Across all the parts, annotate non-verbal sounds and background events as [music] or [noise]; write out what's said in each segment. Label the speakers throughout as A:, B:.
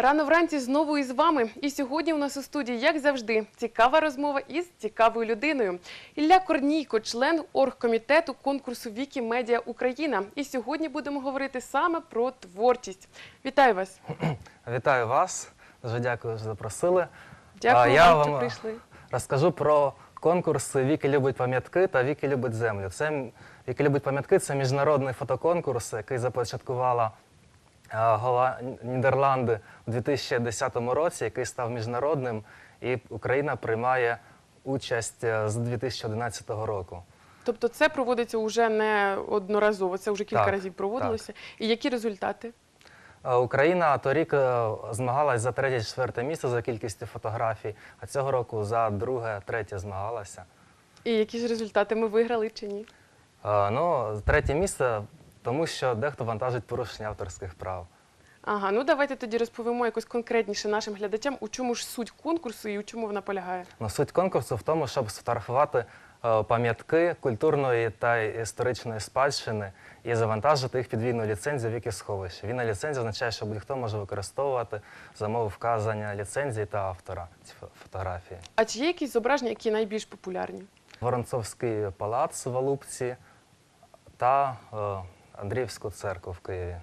A: Рано вранці знову із вами. І сьогодні у нас у студії, як завжди, цікава розмова із цікавою людиною. Ілля Корнійко, член оргкомітету конкурсу Вікімедіа Україна. І сьогодні будемо говорити саме про творчість. Вітаю вас! [clears throat]
B: Вітаю вас. Дуже дякую, що запросили.
A: Дякую
B: я
A: вам, що
B: вам,
A: прийшли.
B: Розкажу про конкурси Віки любить пам'ятки та Віки любить землю. Це Віки любить пам'ятки це міжнародний фотоконкурс, який започаткувала. Нідерланди у 2010 році, який став міжнародним, і Україна приймає участь е, з 2011 року.
A: Тобто це проводиться вже не одноразово, це вже кілька
B: Так,
A: разів проводилося. І які результати?
B: Е, Україна торік е, змагалась за третє-четверте місце за кількістю фотографій, а цього року за друге, третє змагалася.
A: І які ж результати ми виграли чи ні?
B: Ну, третє місце, тому що дехто вантажить порушення авторських прав.
A: Ага, ну давайте тоді розповімо якось конкретніше нашим глядачам, у чому ж суть конкурсу і у чому вона полягає.
B: Ну, суть конкурсу в тому, щоб сфотографувати е, пам'ятки культурної та історичної спадщини і завантажити їх під вільну ліцензію в Вікісховище. Вільна ліцензія означає, що будь-хто може використовувати за умови вказання ліцензії та автора ці фотографії.
A: А чи є якісь зображення, які найбільш популярні?
B: Воронцовський палац в Алупці та е, Андріївську церкву в Києві.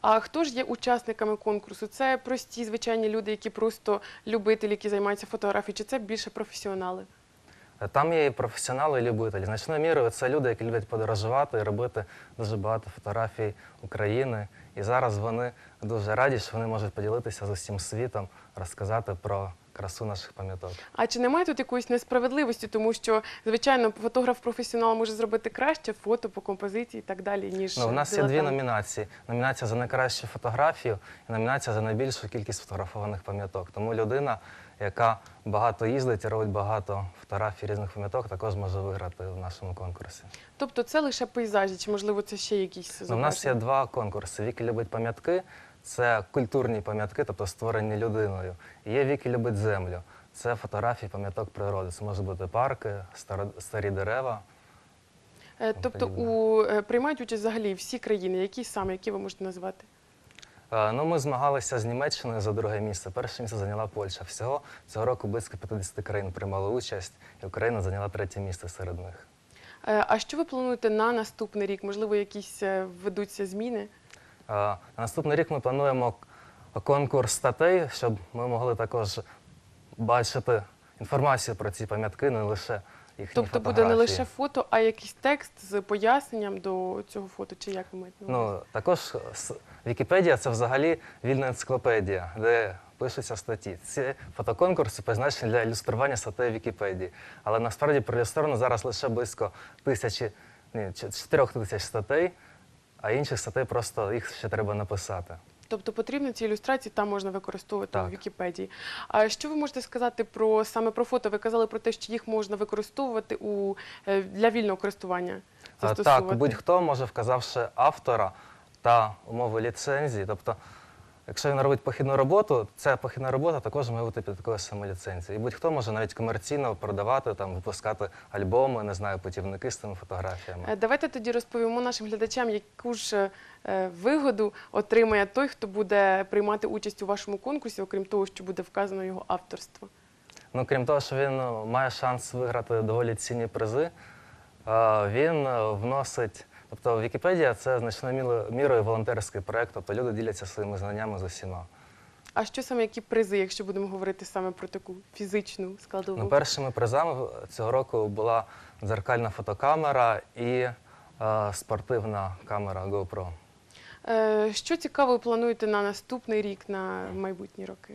A: А хто ж є учасниками конкурсу? Це прості звичайні люди, які просто любителі, які займаються фотографією, чи це більше професіонали?
B: Е, Там є і професіонали, і любителі. Значною мірою це люди, які люблять подорожувати і робити дуже багато фотографій України. І зараз вони дуже раді, що вони можуть поділитися з усім світом, розказати про красу наших пам'яток.
A: А чи немає тут якоїсь несправедливості, тому що звичайно фотограф-професіонал може зробити краще фото по композиції і так далі, ніж
B: Ну, у нас є дві
A: дилетант?
B: номінації: номінація за найкращу фотографію і номінація за найбільшу кількість фотографованих пам'яток. Тому людина, яка багато їздить і робить багато фотографій різних пам'яток, також може виграти в нашому конкурсі.
A: Тобто це лише пейзажі, чи можливо це ще якісь
B: Ну, у нас є два конкурси. Віки любить пам'ятки. Це культурні пам'ятки, тобто створені людиною. Є Віки любить землю. Це фотографії пам'яток природи. Це можуть бути парки, старі дерева.
A: Е, Тобто у е, приймають участь взагалі всі країни, які саме, які ви можете назвати?
B: Е, Ну, ми змагалися з Німеччиною за друге місце. Перше місце зайняла Польща. Всього цього року близько 50 країн приймали участь, і Україна зайняла третє місце серед них.
A: А що ви плануєте на наступний рік? Можливо, якісь введуться зміни?
B: На наступний рік ми плануємо конкурс статей, щоб ми могли також бачити інформацію про ці пам'ятки, не лише їхні
A: Тобто буде не лише фото, а якийсь текст з поясненням до цього фото, чи як ви маєте на увазі?
B: Ну, також Вікіпедія це взагалі вільна енциклопедія, де пишуться статті. Ці фотоконкурси призначені для ілюстрування статей Вікіпедії. Але насправді проілюстровано зараз лише близько тисячі, ні, чотирьох тисяч статей, а інших статей просто їх ще треба написати.
A: Тобто потрібно ці ілюстрації там можна використовувати у
B: в
A: Вікіпедії. А що ви можете сказати про саме про фото? Ви казали про те, що їх можна використовувати у е, для вільного користування.
B: Так, будь-хто може, вказавши автора та умови ліцензії. Тобто, якщо він робить похідну роботу, ця похідна робота також має бути під такою самою ліцензією. І будь-хто може навіть комерційно продавати, там, випускати альбоми, не знаю, путівники з цими фотографіями.
A: Е, Давайте тоді розповімо нашим глядачам, яку ж е, вигоду отримає той, хто буде приймати участь у вашому конкурсі, окрім того, що буде вказано його авторство.
B: Ну, крім того, що він ну, має шанс виграти доволі цінні призи, е, він е, вносить. Тобто Вікіпедія це значною мірою волонтерський проєкт, тобто люди діляться своїми знаннями з усіма.
A: А що саме які призи, якщо будемо говорити саме про таку фізичну складову?
B: Ну, першими призами цього року була дзеркальна фотокамера і е, спортивна камера GoPro.
A: Е, Що цікаво ви плануєте на наступний рік, на майбутні роки?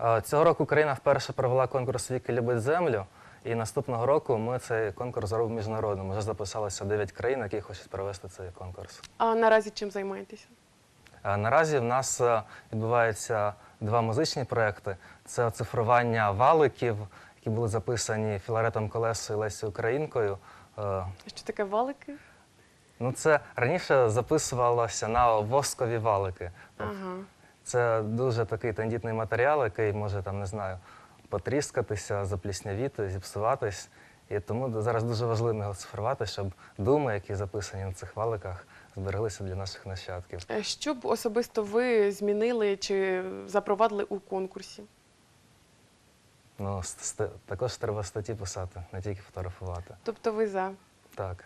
B: Е, Цього року Україна вперше провела конкурс Віки любить землю. І наступного року ми цей конкурс зробимо міжнародним. Вже записалося 9 країн, які хочуть провести цей конкурс.
A: А наразі чим займаєтеся?
B: Е, Наразі в нас е, відбуваються два музичні проекти: це оцифрування валиків, які були записані Філаретом Колесою і Лесією Українкою. Е,
A: Що таке валики?
B: Ну, це раніше записувалося на воскові валики.
A: Ага.
B: Це дуже такий тендітний матеріал, який може там, не знаю, потріскатися, запліснявіти, зіпсуватись. І тому зараз дуже важливо його цифрувати, щоб думи, які записані на цих валиках, збереглися для наших нащадків.
A: Е, Що б особисто ви змінили чи запровадили у конкурсі?
B: Ну, також треба статті писати, не тільки фотографувати.
A: Тобто ви за.
B: Так.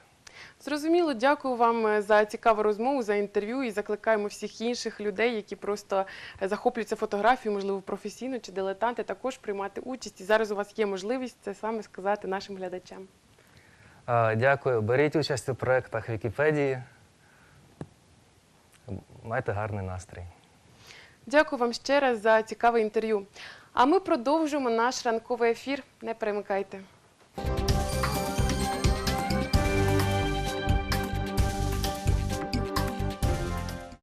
A: Зрозуміло, дякую вам е, за цікаву розмову, за інтерв'ю і закликаємо всіх інших людей, які просто е, захоплюються фотографією, можливо, професійно чи дилетанти, також приймати участь. І зараз у вас є можливість це саме сказати нашим глядачам.
B: Дякую. Беріть участь у проєктах Вікіпедії. Майте гарний настрій.
A: Дякую вам ще раз за цікаве інтерв'ю. А ми продовжуємо наш ранковий ефір. Не перемикайте.